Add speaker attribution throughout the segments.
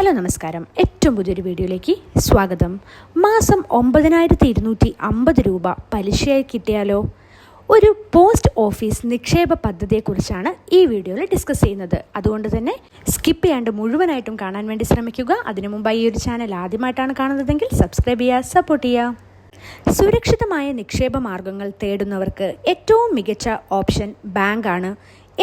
Speaker 1: Hello നമസ്കാരം. ഏറ്റവും പുതിയൊരു വീഡിയോയിലേക്ക് സ്വാഗതം. മാസം ഒമ്പതിനായിരത്തി ഇരുന്നൂറ്റി അമ്പത് രൂപ പലിശയായി കിട്ടിയാലോ? ഒരു പോസ്റ്റ് ഓഫീസ് നിക്ഷേപ പദ്ധതിയെക്കുറിച്ചാണ് ഈ വീഡിയോയിൽ ഡിസ്കസ് ചെയ്യുന്നത്. അതുകൊണ്ട് തന്നെ സ്കിപ്പ് ചെയ്യാണ്ട് മുഴുവനായിട്ടും കാണാൻ വേണ്ടി ശ്രമിക്കുക. അതിനു മുമ്പായി ഈ ഒരു ചാനൽ ആദ്യമായിട്ടാണ് കാണുന്നതെങ്കിൽ സബ്സ്ക്രൈബ് ചെയ്യുക സപ്പോർട്ട് ചെയ്യുക. സുരക്ഷിതമായ നിക്ഷേപ മാർഗങ്ങൾ തേടുന്നവർക്ക് ഏറ്റവും മികച്ച ഓപ്ഷൻ ബാങ്കാണ്.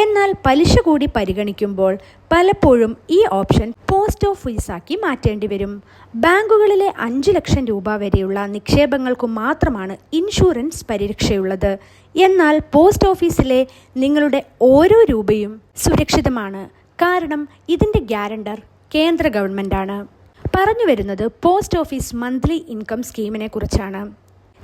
Speaker 1: എന്നാൽ പലിശ കൂടി പരിഗണിക്കുമ്പോൾ പലപ്പോഴും ഈ ഓപ്ഷൻ പോസ്റ്റ് ഓഫീസാക്കി മാറ്റേണ്ടി വരും. ബാങ്കുകളിലെ അഞ്ച് ലക്ഷം രൂപ വരെയുള്ള നിക്ഷേപങ്ങൾക്കു മാത്രമാണ് ഇൻഷുറൻസ് പരിരക്ഷയുള്ളത്. എന്നാൽ പോസ്റ്റ് ഓഫീസിലെ നിങ്ങളുടെ ഓരോ രൂപയും സുരക്ഷിതമാണ്. കാരണം ഇതിന്റെ ഗ്യാരണ്ടർ കേന്ദ്ര ഗവൺമെന്റാണ് പറഞ്ഞു വരുന്നത് പോസ്റ്റ് ഓഫീസ് മന്ത്ലി ഇൻകം സ്കീമിനെ കുറിച്ചാണ്.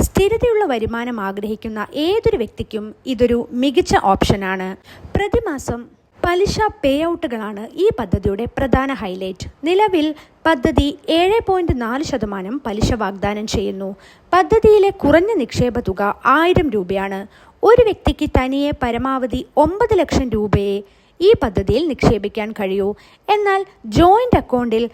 Speaker 1: സ്ഥിരതയുള്ള വരുമാനം ആഗ്രഹിക്കുന്ന ഏതൊരു വ്യക്തിക്കും ഇതൊരു മികച്ച ഓപ്ഷനാണ്. പ്രതിമാസം പലിശ പേ ഔട്ടുകളാണ് ഈ പദ്ധതിയുടെ പ്രധാന ഹൈലൈറ്റ്. നിലവിൽ പദ്ധതി ഏഴ് പോയിന്റ് നാല് ശതമാനം പലിശ വാഗ്ദാനം ചെയ്യുന്നു. പദ്ധതിയിലെ കുറഞ്ഞ നിക്ഷേപ തുക ആയിരം രൂപയാണ്. ഒരു വ്യക്തിക്ക് തനിയെ പരമാവധി ഒമ്പത് ലക്ഷം രൂപയെ ഈ പദ്ധതിയിൽ നിക്ഷേപിക്കാൻ കഴിയൂ. എന്നാൽ ജോയിന്റ് അക്കൗണ്ടിൽ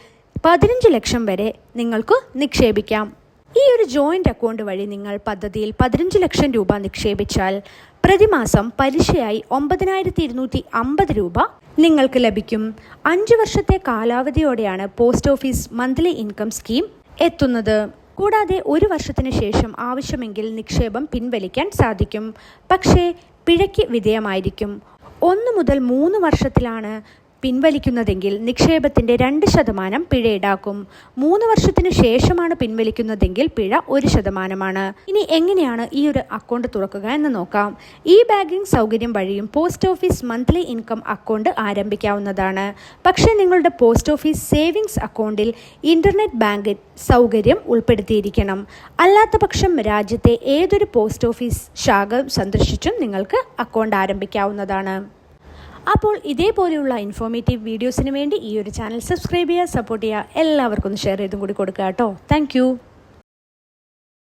Speaker 1: പതിനഞ്ച് ലക്ഷം വരെ നിങ്ങൾക്ക് നിക്ഷേപിക്കാം. ഈ ഒരു ജോയിന്റ് അക്കൗണ്ട് വഴി നിങ്ങൾ പദ്ധതിയിൽ പതിനഞ്ച് ലക്ഷം രൂപ നിക്ഷേപിച്ചാൽ പ്രതിമാസം പലിശയായി ഒമ്പതിനായിരത്തി ഇരുന്നൂറ്റി അമ്പത് രൂപ നിങ്ങൾക്ക് ലഭിക്കും. അഞ്ച് വർഷത്തെ കാലാവധിയോടെയാണ് post office monthly income scheme എത്തുന്നത്. കൂടാതെ ഒരു വർഷത്തിന് ശേഷം ആവശ്യമെങ്കിൽ നിക്ഷേപം പിൻവലിക്കാൻ സാധിക്കും. പക്ഷേ പിഴയ്ക്ക് വിധേയമായിരിക്കും. ഒന്ന് മുതൽ മൂന്ന് വർഷത്തിലാണ് പിൻവലിക്കുന്നതെങ്കിൽ നിക്ഷേപത്തിന്റെ രണ്ട് ശതമാനം പിഴ ഈടാക്കും മൂന്ന് വർഷത്തിന് ശേഷമാണ് പിൻവലിക്കുന്നതെങ്കിൽ പിഴ ഒരു ശതമാനമാണ്. ഇനി എങ്ങനെയാണ് ഈ ഒരു അക്കൗണ്ട് തുറക്കുക എന്ന് നോക്കാം. ഈ ബാങ്കിംഗ് സൗകര്യം വഴിയും post office monthly income account ആരംഭിക്കാവുന്നതാണ്. പക്ഷേ നിങ്ങളുടെ പോസ്റ്റ് ഓഫീസ് സേവിങ്സ് അക്കൗണ്ടിൽ ഇന്റർനെറ്റ് ബാങ്ക് സൗകര്യം ഉൾപ്പെടുത്തിയിരിക്കണം. അല്ലാത്ത പക്ഷം രാജ്യത്തെ ഏതൊരു പോസ്റ്റ് ഓഫീസ് ശാഖ സന്ദർശിച്ചും നിങ്ങൾക്ക് അക്കൗണ്ട് ആരംഭിക്കാവുന്നതാണ്. അപ്പോൾ ഇതേപോലെയുള്ള ഇൻഫോർമേറ്റീവ് വീഡിയോസിന് വേണ്ടി ഈ ഒരു ചാനൽ സബ്സ്ക്രൈബ് ചെയ്യുക സപ്പോർട്ട് ചെയ്യുക. എല്ലാവർക്കും ഒന്ന് ഷെയർ ചെയ്തും കൂടി കൊടുക്കുക കേട്ടോ. താങ്ക്